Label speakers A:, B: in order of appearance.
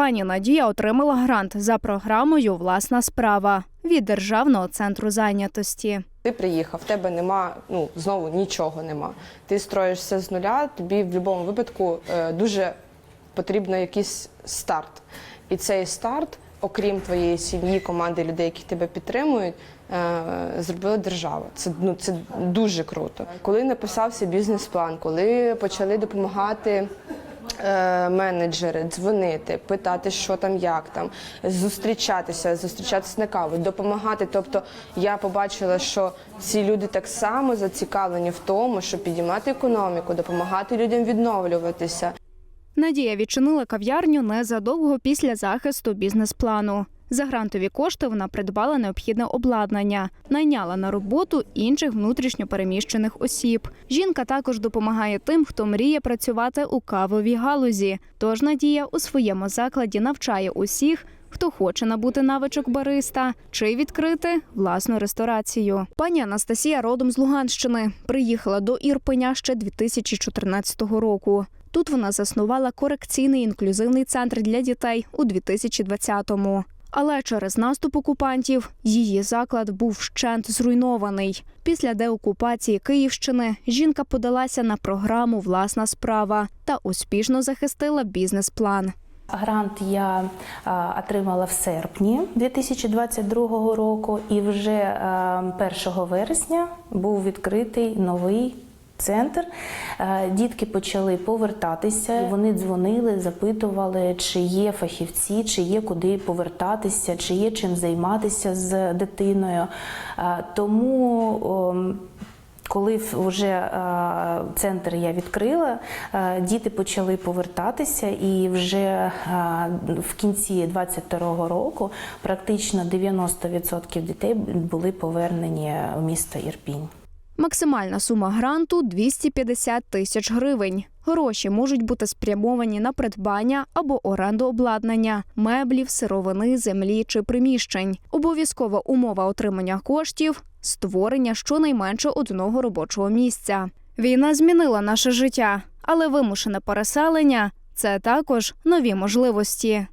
A: Пані Надія отримала грант за програмою Власна справа від Державного центру зайнятості.
B: Ти приїхав, в тебе нема, ну знову нічого нема. Ти строїшся з нуля, тобі в будь-якому випадку е, дуже потрібно якийсь старт. І цей старт, окрім твоєї сім'ї, команди людей, які тебе підтримують, е, зробила держава. Це ну це дуже круто. Коли написався бізнес-план, коли почали допомагати. Е, Менеджери дзвонити, питати, що там, як там, зустрічатися, зустрічатися на каву, допомагати. Тобто я побачила, що ці люди так само зацікавлені в тому, щоб підіймати економіку, допомагати людям відновлюватися.
A: Надія відчинила кав'ярню незадовго після захисту бізнес-плану. За грантові кошти вона придбала необхідне обладнання, найняла на роботу інших внутрішньо переміщених осіб. Жінка також допомагає тим, хто мріє працювати у кавовій галузі. Тож Надія у своєму закладі навчає усіх, хто хоче набути навичок бариста чи відкрити власну ресторацію. Пані Анастасія родом з Луганщини приїхала до Ірпеня ще 2014 року. Тут вона заснувала корекційний інклюзивний центр для дітей у 2020-му. Але через наступ окупантів її заклад був вщент зруйнований. Після деокупації Київщини жінка подалася на програму Власна справа та успішно захистила бізнес-план.
C: Грант я отримала в серпні 2022 року, і вже а, 1 вересня був відкритий новий. Центр Е, дітки почали повертатися. Вони дзвонили, запитували, чи є фахівці, чи є куди повертатися, чи є чим займатися з дитиною. Е, Тому коли вже е, центр я відкрила, діти почали повертатися, і вже в кінці 22-го року практично 90% дітей були повернені в місто Ірпінь.
A: Максимальна сума гранту 250 тисяч гривень. Гроші можуть бути спрямовані на придбання або оренду обладнання, меблів, сировини, землі чи приміщень. Обов'язкова умова отримання коштів створення щонайменше одного робочого місця. Війна змінила наше життя, але вимушене переселення це також нові можливості.